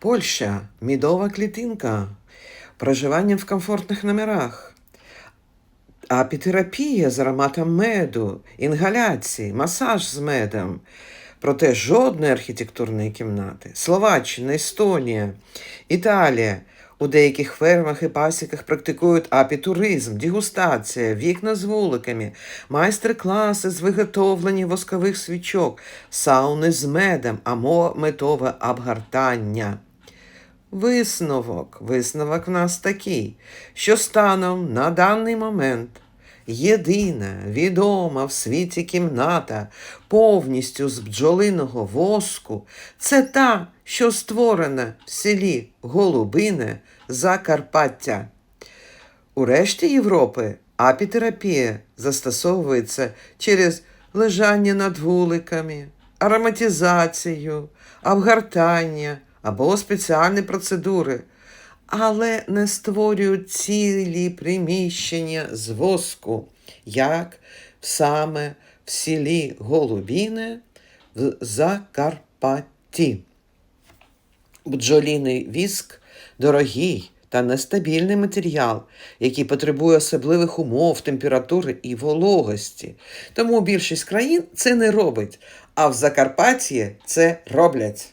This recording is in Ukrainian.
Польща мідова клітинка, проживання в комфортних номерах, апітерапія з ароматом меду, інгаляції, масаж з медом. Проте жодної архітектурної кімнати. Словаччина, Естонія, Італія. У деяких фермах і пасіках практикують апітуризм, дегустація, вікна з вуликами, майстер-класи з виготовлення воскових свічок, сауни з медом або метове обгортання. Висновок. Висновок в нас такий, що станом на даний момент єдина відома в світі кімната повністю з бджолиного воску це та, що створена в селі Голубине Закарпаття. У решті Європи апітерапія застосовується через лежання над вуликами, ароматизацію, обгортання або спеціальні процедури, але не створюють цілі приміщення з воску, як саме в селі Голубіне в Закарпатті. Бджоліний віск дорогий та нестабільний матеріал, який потребує особливих умов, температури і вологості. Тому більшість країн це не робить, а в Закарпатті це роблять.